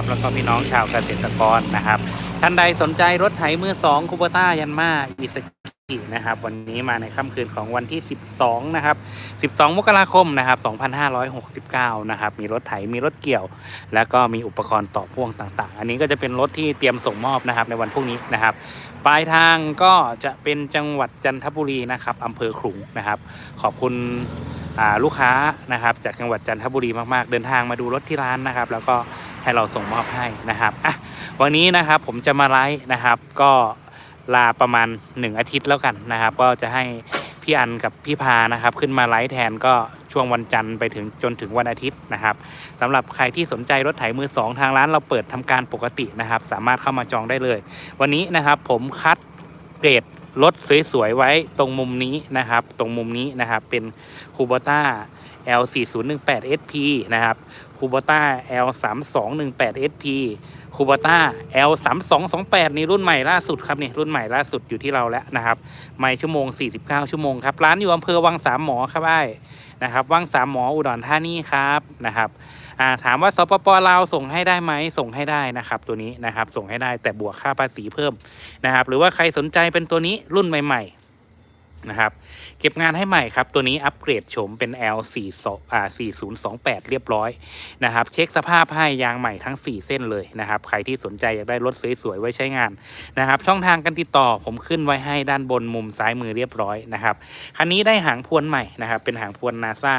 นะครับ แล้วก็พี่น้องชาวเกษตรกรนะครับ ท่านใดสนใจรถไถมือสองคูเปต้ายันมาอิสกินะครับ วันนี้มาในค่ำคืนของวันที่ 12 นะครับ 12 มกราคมนะครับ 2569 นะครับ มีรถไถ มีรถเกี่ยว แล้วก็มีอุปกรณ์ต่อพ่วงต่างๆ อันนี้ก็จะเป็นรถที่เตรียมส่งมอบนะครับในวันพรุ่งนี้นะครับ ปลายทางก็จะเป็นจังหวัดจันทบุรีนะครับอำเภอขลุงนะครับ ขอบคุณลูกค้านะครับ จากจังหวัดจันทบุรีมากๆ เดินทางมาดูรถที่ร้านนะครับ แล้วก็ให้เราส่งมอบให้นะครับอะวันนี้นะครับผมจะมาไลฟ์นะครับ ก็ลาประมาณ 1 อาทิตย์แล้วกันนะครับ ก็จะให้พี่อันกับพี่พานะครับ ขึ้นมาไลฟ์แทนก็ ช่วงวันจันทร์ไปถึงจนถึงวันอาทิตย์นะครับสำหรับใครที่สนใจรถไถมือสองทางร้านเราเปิดทำการปกตินะครับ สามารถเข้ามาจองได้เลย วันนี้นะครับผมคัดเกรดรถสวยๆไว้ตรงมุมนี้นะครับ ตรงมุมนี้นะครับเป็นคูโบต้า L4018 SP นะครับคูโบต้า L3218 SP คูโบต้า L3228 นี่รุ่นใหม่ล่าสุดครับนี่รุ่นใหม่ล่าสุดอยู่ที่เราแล้วนะครับไม่ชั่วโมง 49 ชั่วโมงครับ ร้านอยู่อำเภอวังสามหมอครับไอ้นะครับวังสามหมออุดรธานีครับนะครับถามว่าสปปลาวส่งให้ได้ไหมส่งให้ได้นะครับตัวนี้นะครับส่งให้ได้แต่บวกค่าภาษีเพิ่มนะครับหรือว่าใครสนใจเป็นตัวนี้รุ่นใหม่ ๆ นะครับ เก็บงานให้ใหม่ครับ ตัวนี้อัปเกรดโฉมเป็น L 4 4 0 2 8เรียบร้อยนะครับ เช็คสภาพให้ยางใหม่ทั้ง 4 เส้นเลยนะครับ ใครที่สนใจอยากได้รถสวยๆไว้ใช้งานนะครับ ช่องทางการติดต่อผมขึ้นไว้ให้ด้านบนมุมซ้ายมือเรียบร้อยนะครับ คันนี้ได้หางพวนใหม่นะครับ เป็นหางพวนนาซา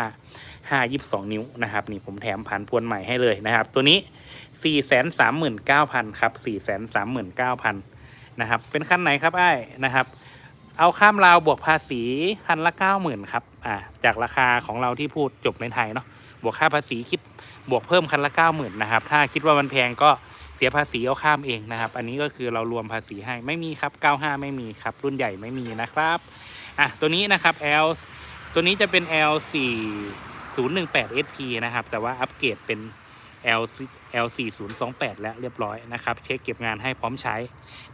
5 22 นิ้วนะครับนี่ผมแถมผ่านพวนใหม่ให้เลยนะครับ ตัวนี้ 439,000 ครับ 439,000 นะครับ เป็นคันไหนครับไอ้นะครับ เอาข้ามราวบวกภาษีคันละ90,000ครับอ่าจากราคาของเราที่พูดจบในไทยเนาะบวกค่าภาษีคิดบวกเพิ่มคันละ90,000นะครับถ้าคิดว่ามันแพงก็เสียภาษีเอาข้ามเองนะครับ อันนี้ก็คือเรารวมภาษีให้ไม่มีครับ 95 ไม่มีครับ รุ่นใหญ่ไม่มีนะครับอะตัวนี้นะครับ L ตัวนี้จะเป็น L 4 0 1 8 SP นะครับ แต่ว่าอัปเกรดเป็น L L 4 0 2 8แล้วเรียบร้อยนะครับ เช็คเก็บงานให้พร้อมใช้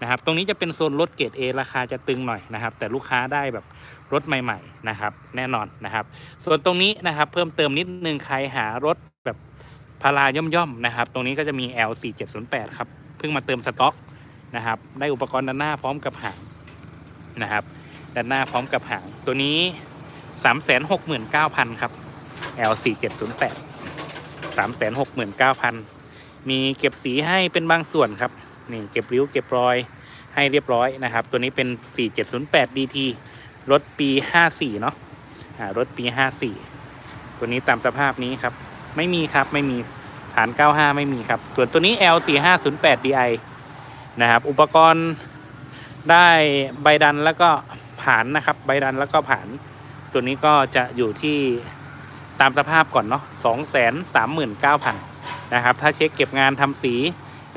นะครับ ตรงนี้จะเป็นโซนรถเกรด A ราคาจะตึงหน่อยนะครับ แต่ลูกค้าได้แบบรถใหม่ ๆ นะครับ แน่นอนนะครับ ส่วนตรงนี้นะครับเพิ่มเติมนิดนึงใครหารถแบบพาราย่อมๆนะครับ ตรงนี้ก็จะมี L 4 7 0 8ครับเพิ่งมาเติมสต็อกนะครับ ได้อุปกรณ์ด้านหน้าพร้อมกับหางนะครับ ด้านหน้าพร้อมกับหางตัวนี้ 369,000ครับ L 4 7 0 8 369,000มีเก็บสีให้เป็นบางส่วนครับ นี่เก็บริ้วเก็บรอยให้เรียบร้อยนะครับ ตัวนี้เป็น 4708 DT รถปี 54 เนาะอ่ารถปี 54 ตัวนี้ตามสภาพนี้ครับ ไม่มีครับไม่มีฐาน 95 ไม่มีครับ ส่วนตัวนี้ L4508 DI นะครับ อุปกรณ์ได้ใบดันแล้วก็ผ่านนะครับ ใบดันแล้วก็ผ่าน ตัวนี้ก็จะอยู่ที่ ตามสภาพก่อนเนาะสองแสนสามหมื่นเก้าพันนะครับ ถ้าเช็คเก็บงานทำสี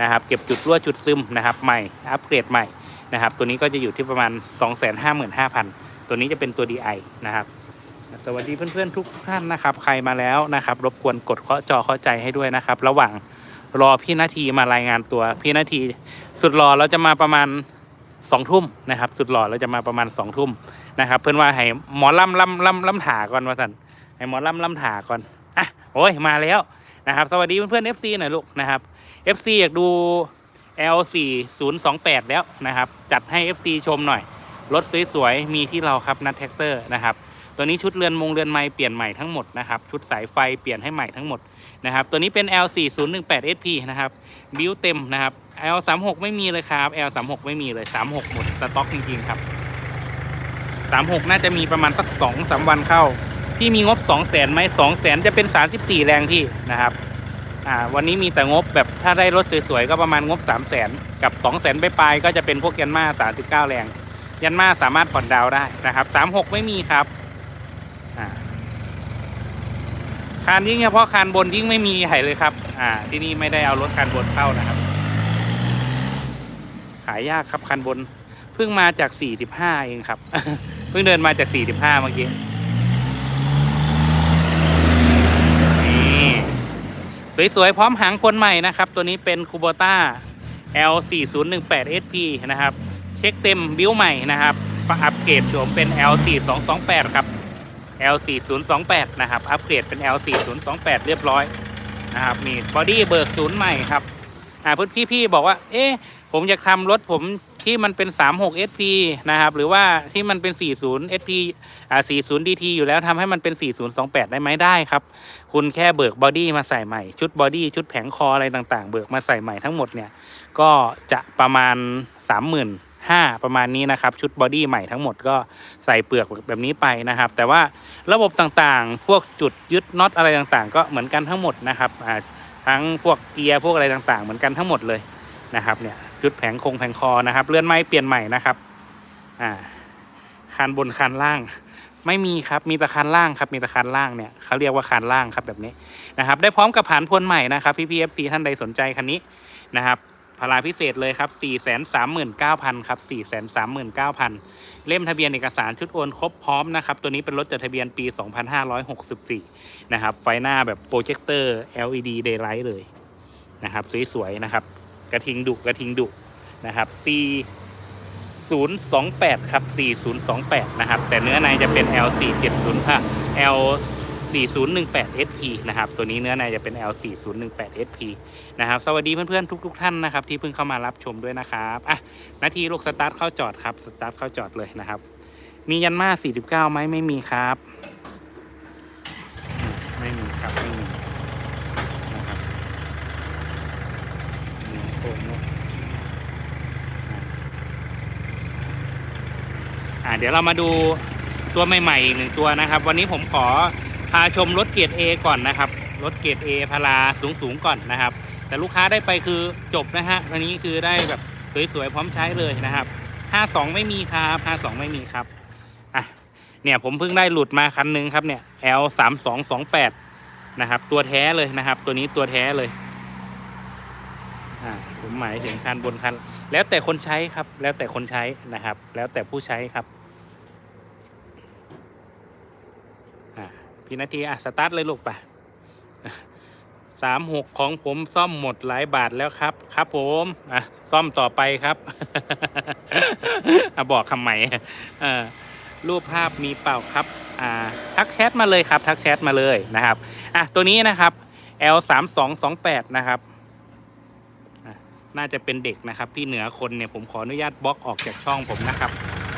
นะครับ เก็บจุดรั่วจุดซึมนะครับ ใหม่ อัปเกรดใหม่นะครับ ตัวนี้ก็จะอยู่ที่ประมาณ 2 5 5 0 0 0 ตัวนี้จะเป็นตัว DI นะครับ สวัสดีเพื่อนๆทุกท่านนะครับ ใครมาแล้วนะครับ รบกวนกดเคาะจอเข้าใจให้ด้วยนะครับ ระหว่างรอพี่นาทีมารายงานตัว พี่นาที สุดรอเราจะมาประมาณสองทุ่มนะครับ สุดหล่อเราจะมาประมาณสองทุ่มนะครับ เพื่อนว่าให้หมอล่ำล่ำล่ำล่ำถาก่อนว่าสัน ให้หมอล่ำล่ำถาก่อนอะโอ้ยมาแล้วนะครับ สวัสดีเพื่อนๆ FC หน่อยลูกนะครับ FC อยากดู L4028 แล้วนะครับ จัดให้ FC ชมหน่อย รถสวยๆ มีที่เราครับนัดแท็กเตอร์นะครับ ตัวนี้ชุดเรือนมงเรือนไม้เปลี่ยนใหม่ทั้งหมดนะครับ ชุดสายไฟเปลี่ยนให้ใหม่ทั้งหมดนะครับ ตัวนี้เป็น L4018SP นะครับ บิวเต็มนะครับ L36 ไม่มีเลยครับ L36 ไม่มีเลย 36 หมดสต็อกจริงๆครับ 36 น่าจะมีประมาณสัก2 3วันเข้า ที่มีงบ2 0 0แสนไหม2 0 0แสนจะเป็น34แรงที่นะครับอ่าวันนี้มีแต่งบแบบถ้าได้รถสวยๆก็ประมาณงบ3 0 0แสนกับ2 0 0แสนไปปลายๆก็จะเป็นพวกยันมา39แรง ยันมาสามารถผ่อนดาวได้นะครับ36ไม่มีครับอ่าคานยิ่งเฉพาะคานบนยิ่งไม่มีไห่เลยครับ อ่า ที่นี่ไม่ได้เอารถคานบนเข้านะครับ ขายยากครับคันบน เพิ่งมาจาก 45 เองครับ เพิ่งเดินมาจาก 45 เมื่อกี้ สวยๆ พร้อมหางคนใหม่นะครับ ตัวนี้เป็นคูโบต้า L4018SP นะครับ เช็คเต็มบิวใหม่นะครับอัปเกรดโฉมเป็น L4228 ครับ L4028 นะครับ อัปเกรดเป็น L4028 เรียบร้อยนะครับนี่บอดี้เบิกศูนย์ใหม่ครับ อ่าพี่พี่ๆบอกว่า เอ๊ะ ผมอยากทำรถผม ที่มันเป็น 36 SP นะครับ หรือว่าที่มันเป็น 40 SP อ่า40 DT อยู่แล้วทำให้มันเป็น 4028 ได้ไหมได้ครับ คุณแค่เบิกบอดี้มาใส่ใหม่ ชุดบอดี้ชุดแผงคออะไรต่างๆ เบิกมาใส่ใหม่ทั้งหมดเนี่ย ก็จะประมาณ35,000ประมาณนี้นะครับ ชุดบอดี้ใหม่ทั้งหมดก็ใส่เปลือกแบบนี้ไปนะครับ แต่ว่าระบบต่างๆ พวกจุดยึดน็อตอะไรต่างๆ ก็เหมือนกันทั้งหมดนะครับอ่าทั้งพวกเกียร์พวกอะไรต่างๆ เหมือนกันทั้งหมดเลยนะครับเนี่ย ชุดแผงคงแผงคอนะครับ เลื่อนไม้เปลี่ยนใหม่นะครับ อ่าคันบนคันล่าง ไม่มีครับมีแต่คันล่างครับ มีแต่คันล่างเนี่ยเขาเรียกว่าคันล่างครับแบบนี้นะครับ ได้พร้อมกับผานพวนใหม่นะครับพี่พีเอฟซีท่านใดสนใจคันนี้นะครับพาราพิเศษเลยครับ 439,000 ครับ 439,000 เล่มทะเบียนเอกสารชุดโอนครบพร้อมนะครับ ตัวนี้เป็นรถจดทะเบียนปี 2564 นะครับ ไฟหน้าแบบโปรเจคเตอร์ LED daylight เลยนะครับ สวย ๆ นะครับ กระทิงดุกระทิงดุนะครับ4028 ครับ 4028 นะครับ แต่เนื้อในจะเป็น L470 อะ L 4018 SP นะครับ ตัวนี้เนื้อในจะเป็น L 4018 SP นะครับ สวัสดีเพื่อนๆ ทุก ๆ ท่านนะครับ ที่เพิ่งเข้ามารับชมด้วยนะครับ อะ นาทีลูกสตาร์ทเข้าจอดครับ สตาร์ทเข้าจอดเลยนะครับ มียันมา49ไหมไม่มีครับ ไม่มีครับ ไม่มีนะครับอืมโอ้โห อะเดี๋ยวเรามาดูตัวใหม่ๆอีกหนึ่งตัวนะครับ วันนี้ผมขอพาชมรถเกียร์ A ก่อนนะครับรถเกียร์ A พาราสูงๆก่อนนะครับ แต่ลูกค้าได้ไปคือจบนะฮะวันนี้คือได้แบบสวยๆพร้อมใช้เลยนะครับ 52 ไม่มีครับ52 ไม่มีครับอะเนี่ยผมเพิ่งได้หลุดมาคันหนึงครับเนี่ย L 3 2 2 8นะครับ ตัวแท้เลยนะครับ ตัวนี้ตัวแท้เลยอ่าผมหมายถึงคันบนคัน แล้วแต่คนใช้ครับ แล้วแต่คนใช้นะครับ แล้วแต่ผู้ใช้ครับพี่นาทีอะสตาร์ทเลยลูกไปสามหกของผมซ่อมหมดหลายบาทแล้วครับ ครับผมอะซ่อมต่อไปครับอะบอกคำใหม่อ่อรูปภาพมีเปล่าครับอ่าทักแชทมาเลยครับ ทักแชทมาเลยนะครับอะตัวนี้นะครับ L สามสองสองแปดนะครับ น่าจะเป็นเด็กนะครับที่เหนือคนเนี่ยผมขออนุญาตบล็อกออกจากช่องผมนะครับ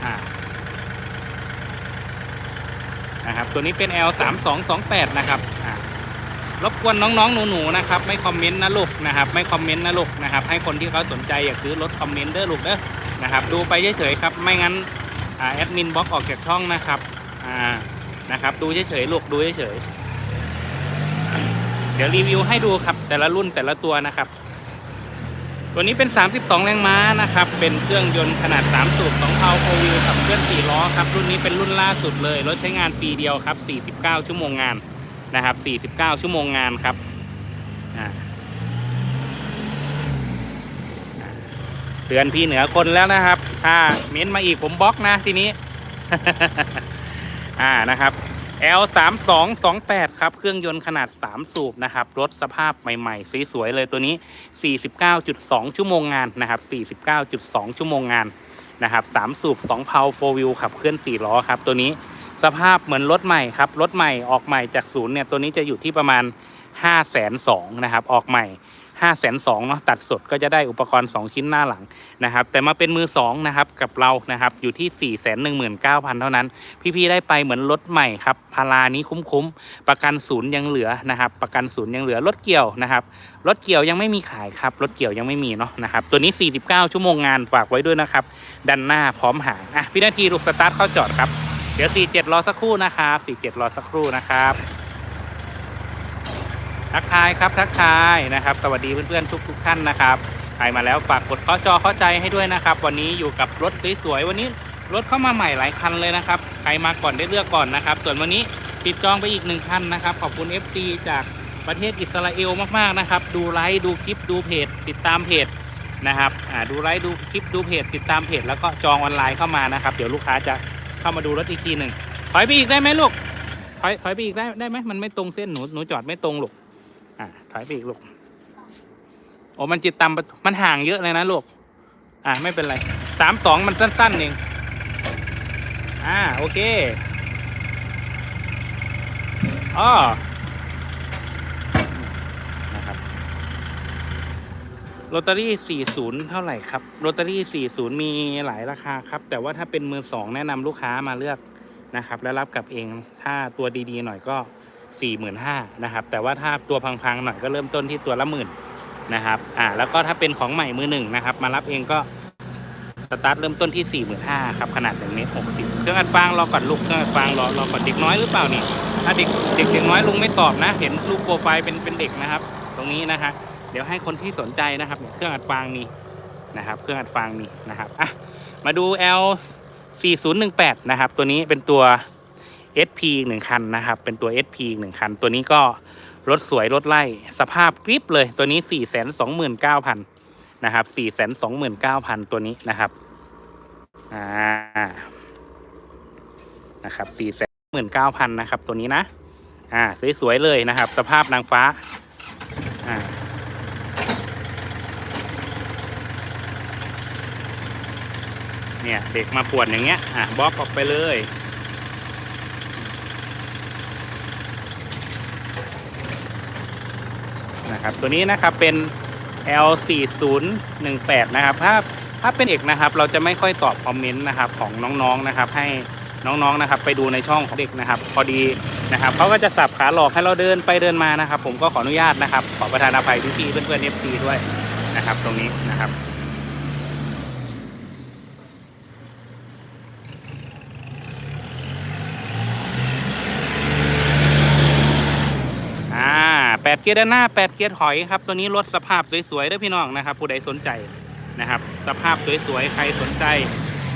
อ่านะครับ ตัวนี้เป็น L 3 2 2 8นะครับอ่ารบกวนน้องๆหนูๆนะครับ ไม่คอมเมนต์นะลูกนะครับ ไม่คอมเมนต์นะลูกนะครับ ให้คนที่เขาสนใจอยากซื้อรถคอมเมนต์เด้อลูกเด้อนะครับ ดูไปเฉยๆครับ ไม่งั้นอ่าแอดมินบล็อกออกจากช่องนะครับอ่านะครับดูเฉยๆลูกดูเฉยๆเดี๋ยวรีวิวให้ดูครับแต่ละรุ่นแต่ละตัวนะครับ ตัวนี้เป็น 32 แรงม้านะครับ เป็นเครื่องยนต์ขนาด 3 สูบ2เพาโฟวิวขับเคลื่อน 4 ล้อครับ รุ่นนี้เป็นรุ่นล่าสุดเลย รถใช้งานปีเดียวครับ 49 ชั่วโมงงานนะครับ 49 ชั่วโมงงานครับเตือนพี่เหนือคนแล้วนะครับ ถ้าเม้นมาอีกผมบล็อกนะทีนี้ อ่านะครับ L 3 2 2 8ครับ เครื่องยนต์ขนาด 3 สูบนะครับ รถสภาพใหม่ๆ สวยๆเลยตัวนี้ 49.2 ชั่วโมงงานนะครับ 49.2 ชั่วโมงงานนะครับ3สูบ2เพาโฟวิวขับเคลื่อน 4 ล้อครับ ตัวนี้สภาพเหมือนรถใหม่ครับ รถใหม่ออกใหม่จากศูนย์เนี่ย ตัวนี้จะอยู่ที่ประมาณ 5 2 0 0 0นะครับ ออกใหม่ 5 2 0 0 0เนาะตัดสดก็จะได้อุปกรณ์ 2 ชิ้นหน้าหลังนะครับแต่มาเป็นมือ2นะครับกับเรานะครับอยู่ที่ 4 1 9 0 0 0 เท่านั้น พี่ๆได้ไปเหมือนรถใหม่ครับพารานี้คุ้มๆ ประกันศูนย์ยังเหลือนะครับประกันศูนย์ยังเหลือรถเกี่ยวนะครับรถเกี่ยวยังไม่มีขายครับรถเกี่ยวยังไม่มีเนาะนะครับตัวนี้ 49 ชั่วโมงงานฝากไว้ด้วยนะครับดันหน้าพร้อมหางอะพี่นาทีลูกสตาร์ทเข้าจอดครับเดี๋ยว 47 รอสักครู่นะครับ47 รอสักครู่นะครับ ทักทายครับทักทายนะครับ สวัสดีเพื่อนๆทุกๆท่านนะครับใครมาแล้วฝากกดเข้าจอเข้าใจให้ด้วยนะครับ วันนี้อยู่กับรถสวยๆวันนี้รถเข้ามาใหม่หลายคันเลยนะครับใครมาก่อนได้เลือกก่อนนะครับ ส่วนวันนี้ปิดจองไปอีกหนึ่งคันนะครับขอบคุณ FC จากประเทศอิสราเอลมากๆนะครับ ดูไลฟ์ดูคลิปดูเพจ ติดตามเพจนะครับอ่าดูไลฟ์ดูคลิปดูเพจติดตามเพจแล้วก็จองออนไลน์เข้ามานะครับ เดี๋ยวลูกค้าจะเข้ามาดูรถอีกทีหนึ่งถอยไปอีกได้ไหมลูกถอยถอยไปอีกได้ได้ไหมมันไม่ตรงเส้นหนูหนูจอดไม่ตรงลูก อ่าถอยไปอีกลูกโอ้มันจิตตามมันห่างเยอะเลยนะลูก อ่าไม่เป็นไรสามสองมันสั้นๆเองอ่าโอเคอ๋อนะครับลอตเตอรี่ 40 เท่าไหร่ครับลอตเตอรี่ 40 มีหลายราคาครับ แต่ว่าถ้าเป็นมือสองแนะนำลูกค้ามาเลือกนะครับ แล้วรับกลับเองถ้าตัวดีๆหน่อยก็ 45,000นะครับแต่ว่าถ้าตัวพังๆหน่อยก็เริ่มต้นที่ตัวละหมื่นนะครับอ่าแล้วก็ถ้าเป็นของใหม่มือหนึ่งนะครับ มารับเองก็สตาร์ทเริ่มต้นที่ 45,000ครับขนาด1เมตร60 เครื่องอัดฟางรอก่อนลูกเครื่องอัดฟางรอรอก่อนเด็กน้อยหรือเปล่านี่ถ้าเด็กเด็กเด็กน้อยลุงไม่ตอบนะ เห็นรูปโปรไฟล์เป็นเป็นเด็กนะครับ ตรงนี้นะฮะเดี๋ยวให้คนที่สนใจนะครับเครื่องอัดฟางมีนะครับ เครื่องอัดฟางมีนะครับอะมาดู L 4018 นะครับ ตัวนี้เป็นตัว SP อีกหนึ่งคันนะครับ เป็นตัว SP อีกหนึ่งคัน ตัวนี้ก็รถสวยรถไล่สภาพกริปเลยตัวนี้ 429,000 นะครับ 429,000 ตัวนี้นะครับอ่านะครับ419,000 นะครับ ตัวนี้นะอ่าสวยๆเลยนะครับ สภาพนางฟ้าอ่าเนี่ย เด็กมาปวดอย่างเงี้ยอะบล็อกออกไปเลย นะครับ ตัวนี้นะครับเป็น L4018 นะครับ ถ้าถ้าเป็นเอกนะครับ เราจะไม่ค่อยตอบคอมเมนต์นะครับของน้องๆนะครับ ให้น้องๆนะครับ ไปดูในช่องของเด็กนะครับ พอดีนะครับเขาก็จะสับขาหลอกให้เราเดินไปเดินมานะครับ ผมก็ขออนุญาตนะครับ ขอประทานอภัยพี่ๆเพื่อนๆเอฟซีด้วยนะครับ ตรงนี้นะครับ อ่าแปด เกียร์ด้านหน้าแปดเกียร์ถอยครับ ตัวนี้รถสภาพสวยๆด้วยพี่น้องนะครับ ผู้ใดสนใจนะครับ สภาพสวยๆ ใครสนใจ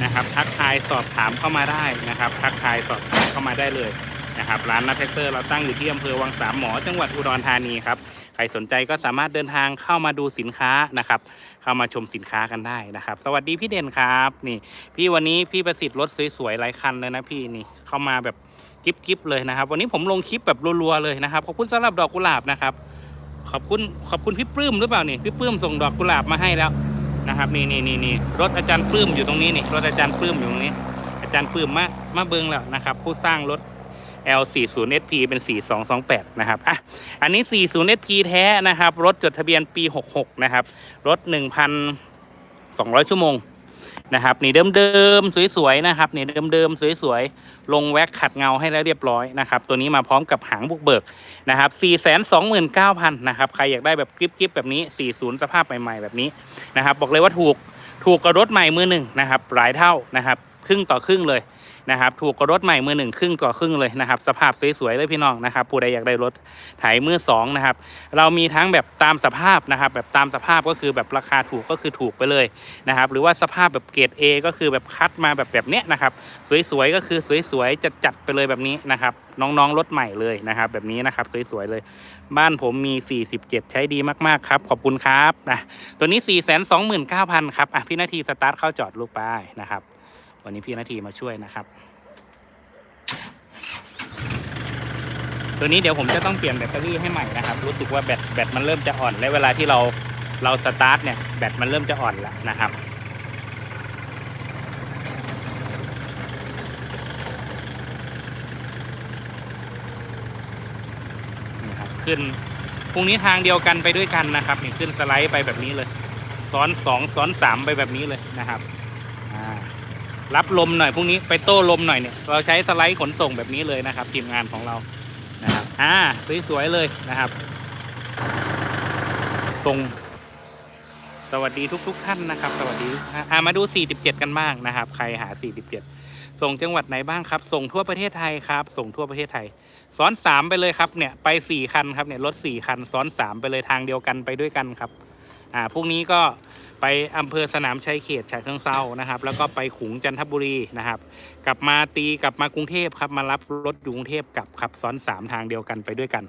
นะครับ ทักทายสอบถามเข้ามาได้นะครับ ทักทายสอบถามเข้ามาได้เลยนะครับ ร้านนัทแท็กเตอร์เราตั้งอยู่ที่อำเภอวังสามหมอ จังหวัดอุดรธานีครับ ใครสนใจก็สามารถเดินทางเข้ามาดูสินค้านะครับ เข้ามาชมสินค้ากันได้นะครับ สวัสดีพี่เด่นครับนี่พี่วันนี้พี่ประสิทธิ์รถสวยๆหลายคันเลยนะพี่นี่เข้ามาแบบกิ๊บๆเลยนะครับ วันนี้ผมลงคลิปแบบรัวๆเลยนะครับขอบคุณสำหรับดอกกุหลาบนะครับ ขอบคุณขอบคุณพี่ปลื้มหรือเปล่านี่พี่ปลื้มส่งดอกกุหลาบมาให้แล้วนะครับนี่นี่นี่นี่รถอาจารย์ปลื้มอยู่ตรงนี้นี่รถอาจารย์ปลื้มอยู่ตรงนี้ อาจารย์ปลื้มมามาเบิงแล้วนะครับ ผู้สร้างรถ L40SP เป็น 4228 นะครับ อะ อันนี้ 40SP แท้นะครับ รถจดทะเบียนปี 66 นะครับ รถ 1,200 ชั่วโมงนะครับ นี่เดิมๆสวยๆนะครับ นี่เดิมๆสวยๆ ลงแว็กขัดเงาให้แล้วเรียบร้อยนะครับ ตัวนี้มาพร้อมกับหางบุกเบิกนะครับ 429,000 นะครับ ใครอยากได้แบบกริบๆ แบบนี้ 40 สภาพใหม่ๆ แบบนี้นะครับ บอกเลยว่าถูก ถูกกับรถใหม่มือหนึ่งนะครับ หลายเท่านะครับ ครึ่งต่อครึ่งเลย นะครับถูกกับรถใหม่มือหนึ่งครึ่งต่อครึ่งเลยนะครับสภาพสวยๆเลยพี่น้องนะครับผู้ใดอยากได้รถไถมือสองนะครับเรามีทั้งแบบตามสภาพนะครับแบบตามสภาพก็คือแบบราคาถูกก็คือถูกไปเลยนะครับหรือว่าสภาพแบบเกรด A ก็คือแบบคัดมาแบบแบบเนี้ยนะครับสวยๆก็คือสวยๆจัดๆไปเลยแบบนี้นะครับน้องๆรถใหม่เลยนะครับแบบนี้นะครับสวยๆเลย บ้านผมมี 47 ใช้ดีมากๆครับ ขอบคุณครับนะตัวนี้ 429,000 ครับอะพี่นาทีสตาร์ทเข้าจอดลูกไปนะครับ วันนี้พี่นาทีมาช่วยนะครับ ตัวนี้เดี๋ยวผมจะต้องเปลี่ยนแบตเตอรี่ให้ใหม่นะครับ รู้สึกว่าแบตแบตมันเริ่มจะอ่อน และเวลาที่เราเราสตาร์ทเนี่ยแบตมันเริ่มจะอ่อนแล้วนะครับนี่ครับขึ้นพรุ่งนี้ทางเดียวกันไปด้วยกันนะครับนี่ขึ้นสไลด์ไปแบบนี้เลย ซ้อนสองซ้อนสามไปแบบนี้เลยนะครับ อ่า รับลมหน่อยพรุ่งนี้ไปโต้ลมหน่อยเนี่ยเราใช้สไลด์ขนส่งแบบนี้เลยนะครับทีมงานของเรานะครับอ่าสวยๆเลยนะครับส่งสวัสดีทุกๆท่านนะครับ สวัสดีอ่ามาดู 47 กันบ้างนะครับ ใครหา 47 ส่งจังหวัดไหนบ้างครับ ส่งทั่วประเทศไทยครับ ส่งทั่วประเทศไทย ซ้อนสามไปเลยครับ เนี่ย ไปสี่คันครับ เนี่ย รถสี่คัน ซ้อนสามไปเลยทางเดียวกันไปด้วยกันครับ อ่า พรุ่งนี้ก็ ไปอำเภอสนามชัยเขตฉะเชิงเซานะครับ แล้วก็ไปขุงจันทบุรีนะครับ กลับมาตีกลับมากรุงเทพครับมารับรถอยู่กรุงเทพกลับครับซ้อนสามทางเดียวกันไปด้วยกัน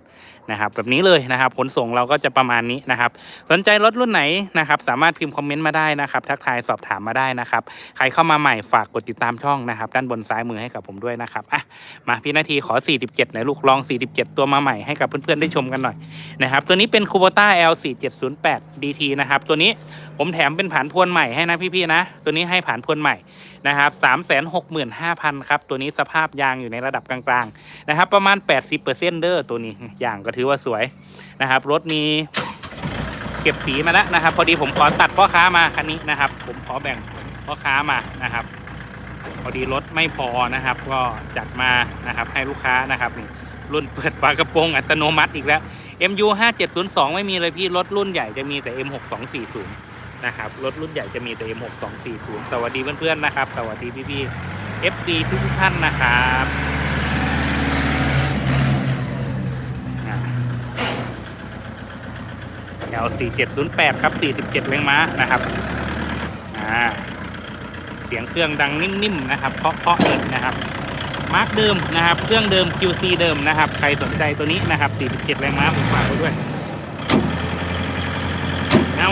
นะครับ แบบนี้เลยนะครับขนส่งเราก็จะประมาณนี้นะครับ สนใจรถรุ่นไหนนะครับ สามารถพิมพ์คอมเมนต์มาได้นะครับ ทักทายสอบถามมาได้นะครับ ใครเข้ามาใหม่ฝากกดติดตามช่องนะครับ ด้านบนซ้ายมือให้กับผมด้วยนะครับอะมาพี่นาทีขอ 47หน่อยลูกลอง 47 ตัวมาใหม่ให้กับเพื่อนๆได้ชมกันหน่อยนะครับ ตัวนี้เป็น Kubota L4708 DT นะครับ ตัวนี้ผมแถมเป็นผ่านพวนใหม่ให้นะพี่ๆนะ ตัวนี้ให้ผ่านพวนใหม่นะครับ365,000ครับตัวนี้สภาพยางอยู่ในระดับกลางๆนะครับประมาณ 80%เด้อตัวนี้ยางก็ถือว่าสวยนะครับรถมีเก็บสีมาแล้วนะครับ พอดีผมขอตัดพ่อค้ามาคันนี้นะครับ ผมขอแบ่งพ่อค้ามานะครับ พอดีรถไม่พอนะครับ ก็จัดมานะครับให้ลูกค้านะครับนี่รุ่นเปิดฝากระโปรงอัตโนมัติอีกแล้ว MU 5702 ไม่มีเลยพี่รถรุ่นใหญ่จะมีแต่ M6240 นะครับรถรุ่นใหญ่จะมีแต่ M6240 สวัสดีเพื่อนๆนะครับ สวัสดีพี่ๆ FD ทุกๆท่านนะครับอ่า L4708 ครับ 47แรงม้านะครับอ่าเสียงเครื่องดังนิ่มๆนะครับเพาะๆเลยนะครับมาร์กเดิมนะครับ เครื่องเดิม QC เดิมนะครับ ใครสนใจตัวนี้นะครับ 47 แรงม้าผมฝากไว้ด้วย เอา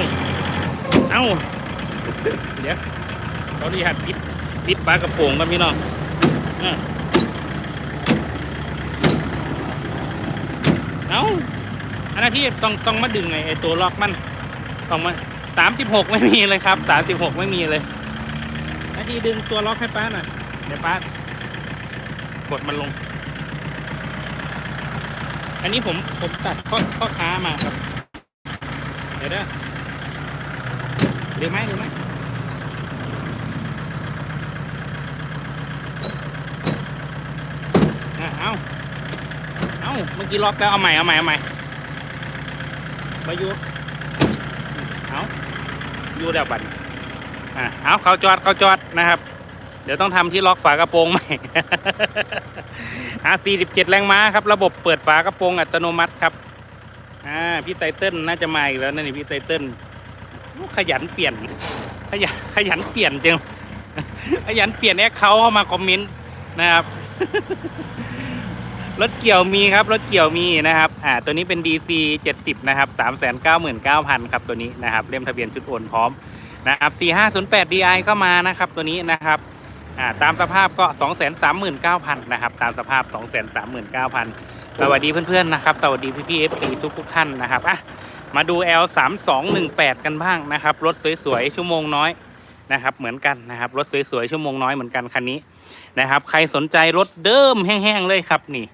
อาเดี๋ยวเขาดีหัดปิดปิดปลากระโปรงกันพี่น้องเอาอันนั้นที่ต้องต้องมาดึงไงไอตัวล็อกมันต้องมาสามสิบหกไม่มีเลยครับสามสิบหกไม่มีเลยหน้าที่ดึงตัวล็อกให้ป้าหน่อยเดี๋ยวป้ากดมันลง อันนี้ผมผมตัดข้อข้อค้ามาครับ เดี๋ยวเด้อ เดี๋ยวไหมเดี๋ยวไหมเอาเอาเมื่อกี้ล็อกแล้วเอาใหม่เอาใหม่เอาใหม่มาอยู่เอาอยู่แล้วบัดนี้อะเอาเขาจอดเขาจอดนะครับ เดี๋ยวต้องทำที่ล็อกฝากระโปรงใหม่อะ47 แรงม้าครับ ระบบเปิดฝากระโปรงอัตโนมัติครับอ่าพี่ไตเติ้ลน่าจะมาอีกแล้วนะนี่พี่ไตเติ้ล ขยันเปลี่ยน ขยันขยันเปลี่ยนจังขยันเปลี่ยนแอคเขาเข้ามาคอมเมนต์นะครับรถเกี่ยวมีครับรถเกี่ยวมีนะครับอ่าตัวนี้เป็น DC 70 นะครับ 399,000 ครับตัวนี้นะครับเล่มทะเบียนชุดโอนพร้อมนะครับ 4508 DI ก็มานะครับตัวนี้นะครับอ่าตามสภาพก็ 239,000 นะครับ ตามสภาพ 239,000 สวัสดีเพื่อนๆนะครับ สวัสดีพี่ๆ FC ทุกๆท่านนะครับอะ มาดู L 3 2 1 8 กันบ้างนะครับ รถสวยๆชั่วโมงน้อยนะครับ เหมือนกันนะครับ รถสวยๆชั่วโมงน้อยเหมือนกันคันนี้นะครับ ใครสนใจรถเดิมแห้งๆเลยครับนี่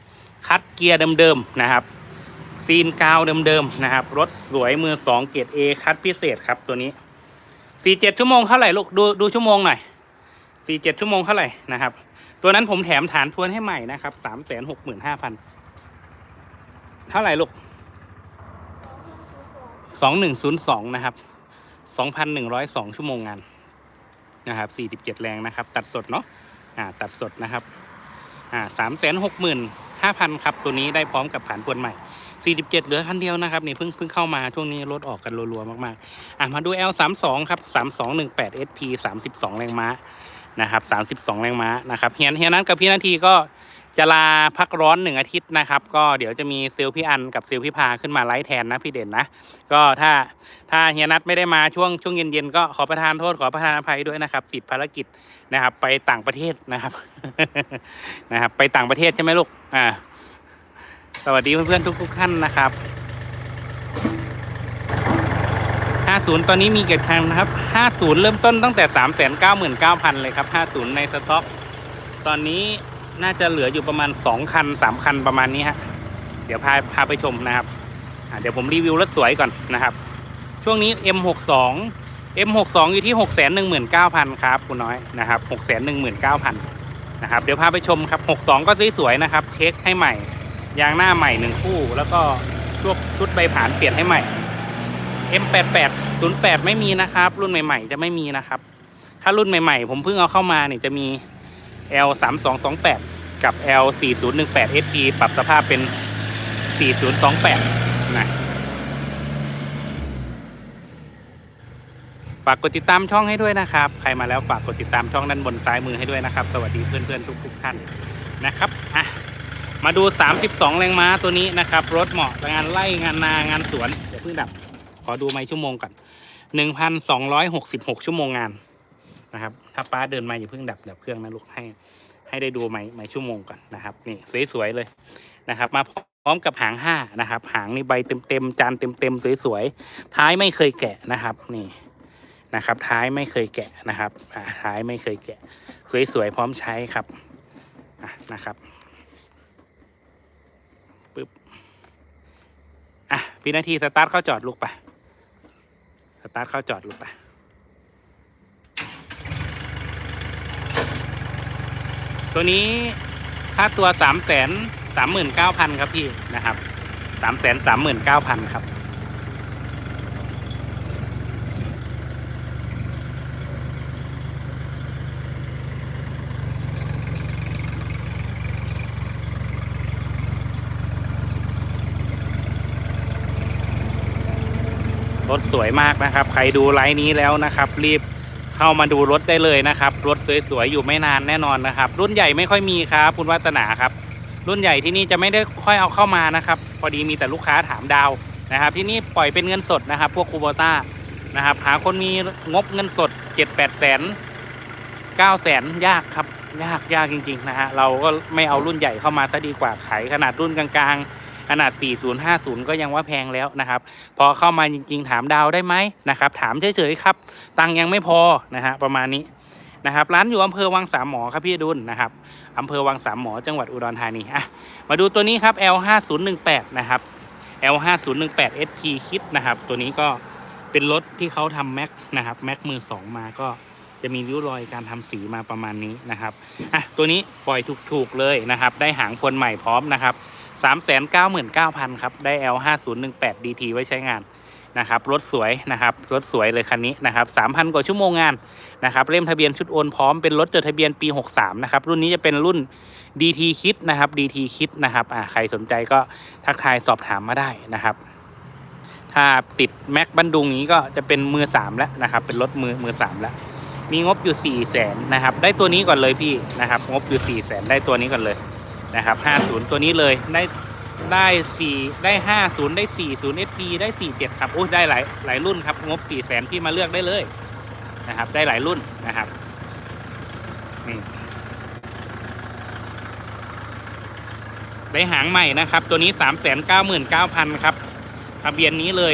คัดเกียร์เดิมๆนะครับ ซีนกาวเดิมๆนะครับ รถสวยมือสองเกียร์ A คัดพิเศษครับตัวนี้ 47 ชั่วโมงเท่าไหร่ลูกดูดูชั่วโมงหน่อย 47 ชั่วโมงเท่าไหร่นะครับ ตัวนั้นผมแถมฐานทวนให้ใหม่นะครับ 365,000 เท่าไหร่ลูก สองหนึ่งศูนย์สองนะครับสองพันหนึ่งร้อยสองชั่วโมงงานนะครับสี่สิบเจ็ดแรงนะครับ ตัดสดเนาะอ่าตัดสดนะครับอ่าสามแสนหกหมื่นห้าพันครับ ตัวนี้ได้พร้อมกับผ่านพวนใหม่สี่สิบเจ็ดเหลือคันเดียวนะครับนี่เพิ่งเพิ่งเข้ามาช่วงนี้รถออกกันรัวๆมากๆอะมาดู L สามสองครับสามสองหนึ่งแปด SP สามสิบสองแรงม้านะครับสามสิบสองแรงม้านะครับเฮียนเฮียนั้นกับพี่นาทีก็ จะลาพักร้อนหนึ่งอาทิตย์นะครับ ก็เดี๋ยวจะมีซลลพี่อันกับซลลพี่พาขึ้นมาไลฟ์แทนนะพี่เด่นนะ ก็ถ้าถ้าเฮียนัทไม่ได้มาช่วงช่วงเย็นๆก็ขอประทานโทษขอประทานอภัยด้วยนะครับ ติดภารกิจนะครับ ไปต่างประเทศนะครับนะครับ ไปต่างประเทศใช่ไหมลูกอ่าสวัสดีเพื่อนๆทุกๆท่านนะครับ50 ตอนนี้มีกี่คันนะครับ 50 เริ่มต้นตั้งแต่ 399,000 เลยครับ 50 ในสต็อก ตอนนี้ น่าจะเหลืออยู่ประมาณ 2 คัน 3 คันประมาณนี้ฮะ เดี๋ยวพาพาไปชมนะครับ เดี๋ยวผมรีวิวรถสวยก่อนนะครับ ช่วงนี้ M62 M62 อยู่ที่ 619,000 ครับคุณน้อยนะครับ 619,000 นะครับ เดี๋ยวพาไปชมครับ 62 ก็สวยๆนะครับ เช็คให้ใหม่ ยางหน้าใหม่หนึ่งคู่ แล้วก็พวกชุดใบผ่านเปลี่ยนให้ใหม่ M88 08 ไม่มีนะครับ รุ่นใหม่ ๆ จะไม่มีนะครับ ถ้ารุ่นใหม่ ๆ ผมเพิ่งเอาเข้ามาเนี่ยจะมี L 3 2 2 8กับ L 4 0 1 8 SP ปรับสภาพเป็น 4028 นะฝากกดติดตามช่องให้ด้วยนะครับ ใครมาแล้วฝากกดติดตามช่องด้านบนซ้ายมือให้ด้วยนะครับ สวัสดีเพื่อนๆทุกๆท่านนะครับอะมาดู 32 แรงม้าตัวนี้นะครับ รถเหมาะงานไร่งานนางานสวนเดี๋ยวเพิ่งดับ ขอดูไม้ชั่วโมงก่อน 1,266 ชั่วโมงงาน นะครับ ถ้าป้าเดินมาอย่าเพิ่งดับดับเครื่องนะลูกให้ให้ได้ดูไม้ไม้ชั่วโมงก่อนนะครับ นี่สวยๆเลยนะครับ มาพร้อมกับหางห้านะครับ หางนี่ใบเต็มๆจานเต็มๆสวยๆท้ายไม่เคยแกะนะครับ นี่นะครับ ท้ายไม่เคยแกะนะครับท้ายไม่เคยแกะ สวยๆพร้อมใช้ครับะนะครับปึ๊บอะพี่นาทีสตาร์ทเข้าจอดลูกไปสตาร์ทเข้าจอดลูกไป ตัวนี้ค่าตัวสามแสนสามหมื่นเก้าพันครับพี่นะครับสามแสนสามหมื่นเก้าพันครับ รถสวยมากนะครับ ใครดูไลน์นี้แล้วนะครับ รีบ เข้ามาดูรถได้เลยนะครับ รถสวยๆอยู่ไม่นานแน่นอนนะครับ รุ่นใหญ่ไม่ค่อยมีครับคุณวัฒนาครับ รุ่นใหญ่ที่นี่จะไม่ได้ค่อยเอาเข้ามานะครับ พอดีมีแต่ลูกค้าถามดาวนะครับ ที่นี่ปล่อยเป็นเงินสดนะครับ พวกคูโบต้านะครับ หาคนมีงบเงินสด7 8แสน9แสนยากครับยากยากจริง ๆ นะฮะเราก็ไม่เอารุ่นใหญ่เข้ามาซะดีกว่าขายขนาดรุ่นกลางๆ ขนาด 4050 ก็ยังว่าแพงแล้วนะครับ พอเข้ามาจริง ๆ ถามดาวได้ไหมนะครับ ถามเฉยๆครับ ตังค์ยังไม่พอนะฮะประมาณนี้นะครับร้านอยู่อำเภอวังสามหมอครับพี่ดุลนะครับอำเภอวังสามหมอจังหวัดอุดรธานีอะมาดูตัวนี้ครับ L5018 นะครับ L5018 SP คิดนะครับ ตัวนี้ก็เป็นรถที่เขาทำแม็กนะครับแม็กมือสองมาก็จะมีริ้วรอยการทำสีมาประมาณนี้นะครับอะตัวนี้ปล่อยถูกๆเลยนะครับ ได้หางพวนใหม่พร้อมนะครับ 399,000ครับได้ L5018 DT ไว้ใช้งานนะครับรถสวยนะครับรถสวยเลยคันนี้นะครับ3,000 กว่าชั่วโมงงานนะครับเล่มทะเบียนชุดโอนพร้อมเป็นรถจดทะเบียนปี 63 นะครับ รุ่นนี้จะเป็นรุ่น DT คิดนะครับ DT คิดนะครับอ่าใครสนใจก็ทักทายสอบถามมาได้นะครับ ถ้าติดแม็กบันดุงนี้ก็จะเป็นมือ 3 แล้วนะครับ เป็นรถมือมือ 3 แล้ว มีงบอยู่4 0 0แสนนะครับ ได้ตัวนี้ก่อนเลยพี่นะครับ งบอยู่4 0 0แสนได้ตัวนี้ก่อนเลย นะครับ 50 ตัวนี้เลยได้ได้ 4 ได้ 50 ได้ 40 SP ได้ 47 ครับ โอ้ยได้หลายหลายรุ่นครับ งบ4แสนพี่มาเลือกได้เลยนะครับ ได้หลายรุ่นนะครับนี่ได้หางใหม่นะครับ ตัวนี้ 399,000 ครับทะเบียนนี้เลย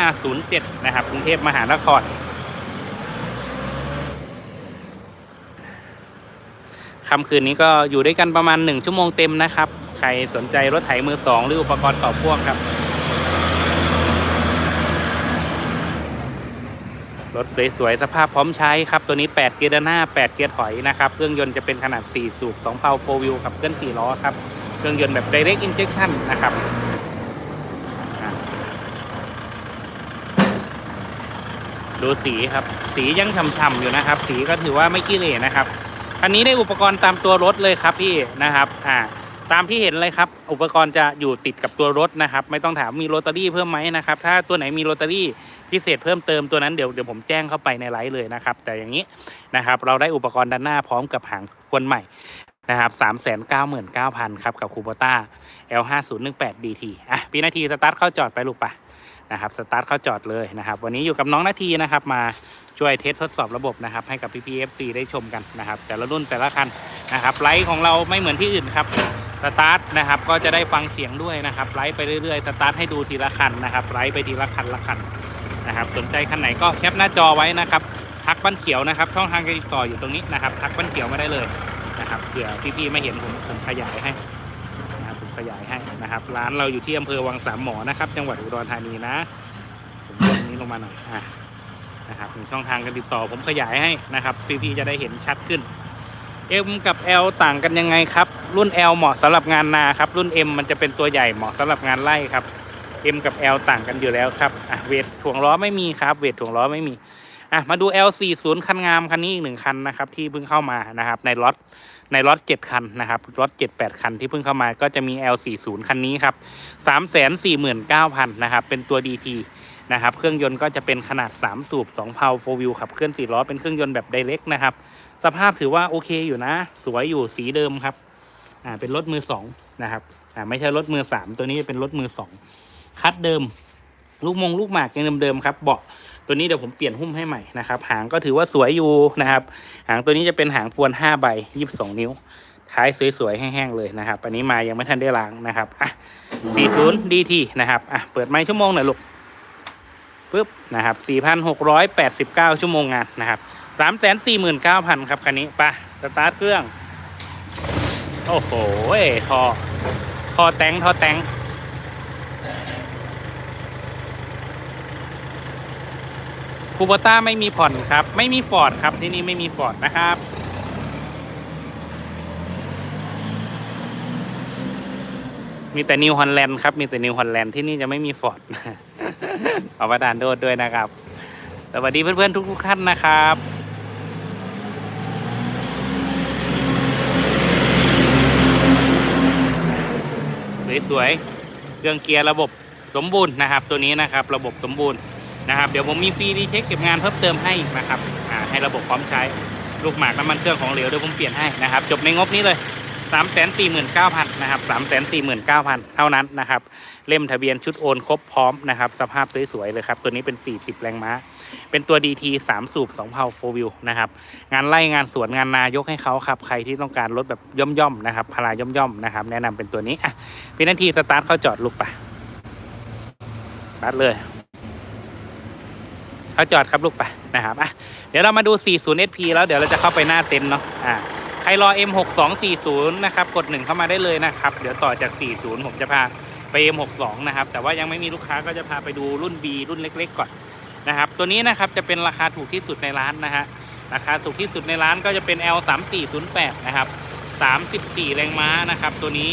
2507 นะครับ กรุงเทพมหานคร ค่ำคืนนี้ก็อยู่ด้วยกันประมาณ 1 ชั่วโมงเต็มนะครับ ใครสนใจรถไถมือสองหรืออุปกรณ์ต่อพ่วงครับ รถสวยๆ สภาพพร้อมใช้ครับ ตัวนี้ 8 เกียร์ด้านหน้า 8 เกียร์ถอยนะครับ เครื่องยนต์จะเป็นขนาด 4 สูบ2เพาโฟวิวขับเคลื่อน4ล้อครับ เครื่องยนต์แบบ direct injection นะครับดูสีครับ สียังฉ่ำๆอยู่นะครับ สีก็ถือว่าไม่ขี้เหร่นะครับ อันนี้ได้อุปกรณ์ตามตัวรถเลยครับพี่นะครับอ่าตามที่เห็นเลยครับ อุปกรณ์จะอยู่ติดกับตัวรถนะครับ ไม่ต้องถามมีโรตารี่เพิ่มไหมนะครับ ถ้าตัวไหนมีโรตารี่พิเศษเพิ่มเติมตัวนั้นเดี๋ยวเดี๋ยวผมแจ้งเข้าไปในไลฟ์เลยนะครับ แต่อย่างนี้นะครับ เราได้อุปกรณ์ด้านหน้าพร้อมกับหางควนใหม่นะครับสามแสนเก้าหมื่นเก้าพันครับกับคูโบต้า L ห้าศูนย์หนึ่งแปด DT อะปีนาทีสตาร์ทเข้าจอดไปลูกปะนะครับสตาร์ทเข้าจอดเลยนะครับ วันนี้อยู่กับน้องนาทีนะครับมา ช่วยเทสทดสอบระบบนะครับให้กับ PPFC ได้ชมกันนะครับ แต่ละรุ่นแต่ละคันนะครับไลฟ์ของเราไม่เหมือนที่อื่นครับสตาร์ทนะครับก็จะได้ฟังเสียงด้วยนะครับไลฟ์ไปเรื่อยๆสตาร์ทให้ดูทีละคันนะครับไลฟ์ไปทีละคันละคันนะครับสนใจคันไหนก็แคปหน้าจอไว้นะครับทักบ้านเขียวนะครับช่องทางการติดต่ออยู่ตรงนี้นะครับทักบ้านเขียวมาได้เลยนะครับเผื่อพี่ๆไม่เห็นผมผมขยายให้นะครับผมขยายให้นะครับ ร้านเราอยู่ที่อำเภอวังสามหมอนะครับ จังหวัดอุดรธานีนะผมลงนี้ลงมาหน่อยอะ นะครับมีช่องทางการติดต่อผมขยายให้นะครับพี่ๆจะได้เห็นชัดขึ้น M กับ L ต่างกันยังไงครับ รุ่น L เหมาะสำหรับงานนาครับ รุ่น M มันจะเป็นตัวใหญ่เหมาะสำหรับงานไล่ครับ M กับ L ต่างกันอยู่แล้วครับอะเวทถ่วงล้อไม่มีครับ เวทถ่วงล้อไม่มีอะมาดู L40 คันงามคันนี้อีกหนึ่งคันนะครับที่เพิ่งเข้ามานะครับในล็อตในล็อต7คันนะครับล็อต7 8 คันที่เพิ่งเข้ามาก็จะมี L40 คันนี้ครับ349,000นะครับเป็นตัว DT นะครับ เครื่องยนต์ก็จะเป็นขนาด 3 สูบ2เพา4วิวขับเคลื่อน4ล้อเป็นเครื่องยนต์แบบ direct นะครับ สภาพถือว่าโอเคอยู่นะ สวยอยู่สีเดิมครับอ่าเป็นรถมือสองนะครับอ่าไม่ใช่รถมือสามตัวนี้เป็นรถมือสองคัดเดิม ลูกมงลูกหมากยังเดิมๆครับเบาะตัวนี้เดี๋ยวผมเปลี่ยนหุ้มให้ใหม่นะครับ หางก็ถือว่าสวยอยู่นะครับ หางตัวนี้จะเป็นหางพวนห้าใบยี่สิบสองนิ้ว ท้ายสวยๆแห้งๆเลยนะครับ อันนี้มายังไม่ทันได้ล้างนะครับอะ40 DT นะครับอะเปิดไม้ชั่วโมงหน่อยลูก ปึ๊บนะครับ4,689 ชั่วโมงงานนะครับสามแสนสี่หมื่นเก้าพันครับคันนี้ปะสตาร์ทเครื่อง โอ้โหทอทอแตงทอแตงคูโบต้าไม่มีผ่อนครับ ไม่มีฟอร์ดครับที่นี่ไม่มีฟอร์ดนะครับมีแต่นิวฮอลแลนด์ครับ มีแต่นิวฮอลแลนด์ที่นี่จะไม่มีฟอร์ด ขอประทานโทษด้วยนะครับ สวัสดีเพื่อนๆทุกๆท่านนะครับสวยๆ เครื่องเกียร์ระบบสมบูรณ์นะครับ ตัวนี้นะครับ ระบบสมบูรณ์นะครับ เดี๋ยวผมมีฟรีดีเช็คเก็บงานเพิ่มเติมให้นะครับให้ระบบพร้อมใช้ ลูกหมากน้ำมันเครื่องของเหลวเดี๋ยวผมเปลี่ยนให้นะครับ จบในงบนี้เลย 3 4 9 0 0 0นะครับ3 4 9 0 0 0เท่านั้นนะครับ เล่มทะเบียนชุดโอนครบพร้อมนะครับ สภาพสวยๆเลยครับ ตัวนี้เป็น40แรงม้า เป็นตัว DT 3สูบ2เพา4วิวนะครับ งานไล่งานสวนงานนายกให้เขาครับ ใครที่ต้องการรถแบบย่อมๆนะครับพลาย่อมๆนะครับ แนะนำเป็นตัวนี้อะพี่นาทีสตาร์ทเข้าจอดลูกไปะสตาร์ทเลยเข้าจอดครับลูกไปนะครับอะเดี๋ยวเรามาดู 40 SP แล้วเดี๋ยวเราจะเข้าไปหน้าเต็นท์เนาะอ่า ใครรอ M6240 นะครับกดหนึ่งเข้ามาได้เลยนะครับ เดี๋ยวต่อจาก 40 ผมจะพาไป M62 นะครับ แต่ว่ายังไม่มีลูกค้าก็จะพาไปดูรุ่น B รุ่นเล็ก ๆ ก่อนนะครับ ตัวนี้นะครับจะเป็นราคาถูกที่สุดในร้านนะฮะราคาถูกที่สุดในร้านก็จะเป็น L3408 นะครับ34 แรงม้านะครับ ตัวนี้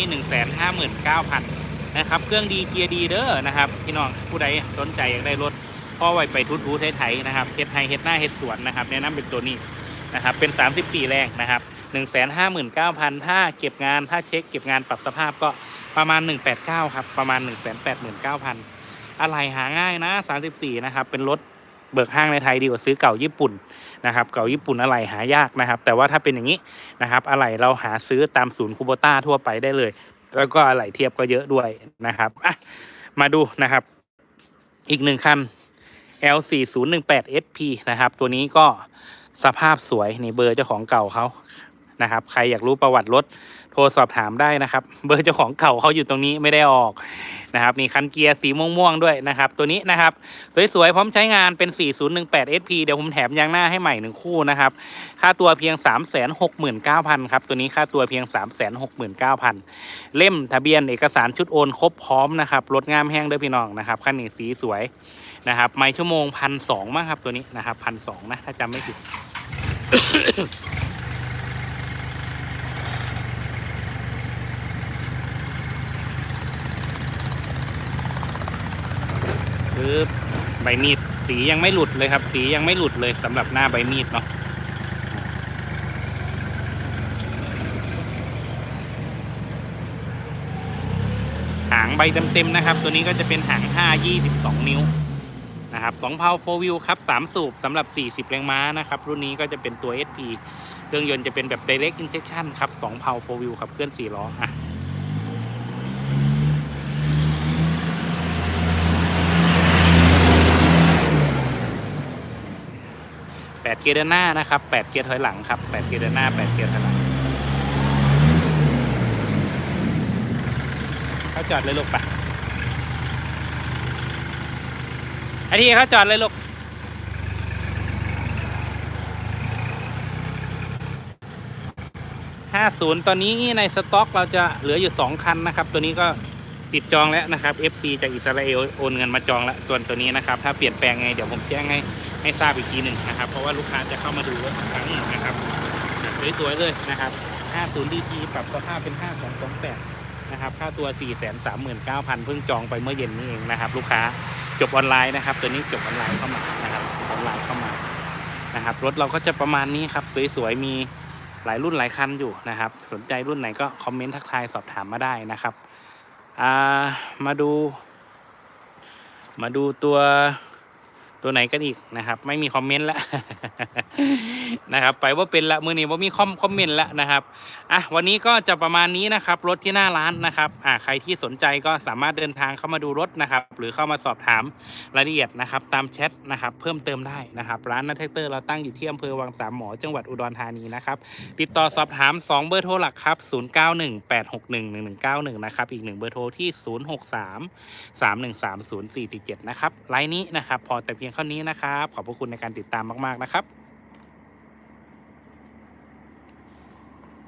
159,000นะครับ เครื่องดีเกียร์ดีเด้อนะครับ พี่น้องผู้ใดสนใจอยากได้รถพ่อไวไปทุทูไทยๆนะครับเฮ็ดไฮเฮ็ดหน้าเฮ็ดสวนนะครับแนะนำเป็นตัวนี้นะครับ เป็น 34 แรงนะครับ 159,000ถ้าเก็บงานถ้าเช็คเก็บงานปรับสภาพก็ประมาณ 189 ครับ ประมาณ 189,000 อะไรหาง่ายนะ 34 นะครับ เป็นรถเบิกห้างในไทยดีกว่าซื้อเก่าญี่ปุ่นนะครับ เก่าญี่ปุ่นอะไรหายากนะครับ แต่ว่าถ้าเป็นอย่างนี้นะครับอะไรเราหาซื้อตามศูนย์คูโบต้าทั่วไปได้เลย แล้วก็อะไรเทียบก็เยอะด้วยนะครับอะมาดูนะครับ อีกหนึ่งคัน L4018SP นะครับ ตัวนี้ก็สภาพสวยนี่เบอร์เจ้าของเก่าเขา นะครับ ใครอยากรู้ประวัติรถโทรสอบถามได้นะครับ เบอร์เจ้าของเก่าเขาอยู่ตรงนี้ไม่ได้ออกนะครับนี่คันเกียร์สีม่วงๆด้วยนะครับ ตัวนี้นะครับสวยๆพร้อมใช้งานเป็น 4018SP เดี๋ยวผมแถมยางหน้าให้ใหม่หนึ่งคู่นะครับค่าตัวเพียง 369,000ครับตัวนี้ค่าตัวเพียง 369,000 เล่มทะเบียนเอกสารชุดโอนครบพร้อมนะครับรถงามแห้งด้วยพี่น้องนะครับคันนี้สีสวยนะครับไม่ชั่วโมงพันสองมั้งครับตัวนี้นะครับพันสองนะถ้าจำไม่ผิด คือใบมีดสียังไม่หลุดเลยครับ สียังไม่หลุดเลยสำหรับหน้าใบมีดเนาะหางใบเต็มๆนะครับ ตัวนี้ก็จะเป็นหาง 5 22 นิ้วนะครับ2เพาโฟวิวครับ 3 สูบสำหรับ 40 แรงม้านะครับ รุ่นนี้ก็จะเป็นตัว SP เครื่องยนต์จะเป็นแบบ direct injection ครับ2เพาโฟวิวขับเคลื่อน4ล้ออะ แปดเกียร์เดินหน้านะครับแปดเกียร์ถอยหลังครับแปดเกียร์เดินหน้าแปดเกียร์ถอยหลังเขาจอดเลยลูกปะไอทีเขาจอดเลยลูกห้าศูนย์ตอนนี้ในสต็อกเราจะเหลืออยู่สองคันนะครับ ตัวนี้ก็ ติดจองแล้วนะครับ FC จากอิสราเอลโอนเงินมาจองแล้วส่วนตัวนี้นะครับ ถ้าเปลี่ยนแปลงไงเดี๋ยวผมแจ้งให้ให้ทราบอีกทีหนึ่งนะครับ เพราะว่าลูกค้าจะเข้ามาดูรถอีกครั้งหนึ่งนะครับสวยๆเลยนะครับ 50 DT ปรับสภาพเป็น 5228 นะครับ ค่าตัว 439,000 เพิ่งจองไปเมื่อเย็นนี้เองนะครับ ลูกค้าจบออนไลน์นะครับ ตัวนี้จบออนไลน์เข้ามานะครับออนไลน์เข้ามานะครับ รถเราก็จะประมาณนี้ครับ สวยๆ มีหลายรุ่นหลายคันอยู่นะครับ สนใจรุ่นไหนก็คอมเมนต์ทักทายสอบถามมาได้นะครับ มาดู มาดูตัว ตัวไหนกันอีกนะครับ ไม่มีคอมเมนต์แล้วนะครับ ไปว่าเป็นละมือนี้ว่ามีคอมคอมเมนต์ล้วนะครับอะวันนี้ก็จะประมาณนี้นะครับ รถที่หน้าร้านนะครับอะใครที่สนใจก็สามารถเดินทางเข้ามาดูรถนะครับ หรือเข้ามาสอบถามรายละเอียดนะครับ ตามแชทนะครับ เพิ่มเติมได้นะครับ ร้านนัทเทคเตอร์เราตั้งอยู่ที่อำเภอวังสามหมอจังหวัดอุดรธานีนะครับ ติดต่อสอบถาม 2 เบอร์โทรหลักครับ 0918611191 นะครับ อีก 1 เบอร์โทรที่ 063 313 0447 นะครับไลน์นี้นะครับ พอแต่เพียงเท่านี้นะครับ ขอบพระคุณในการติดตามมาก ๆ นะครับ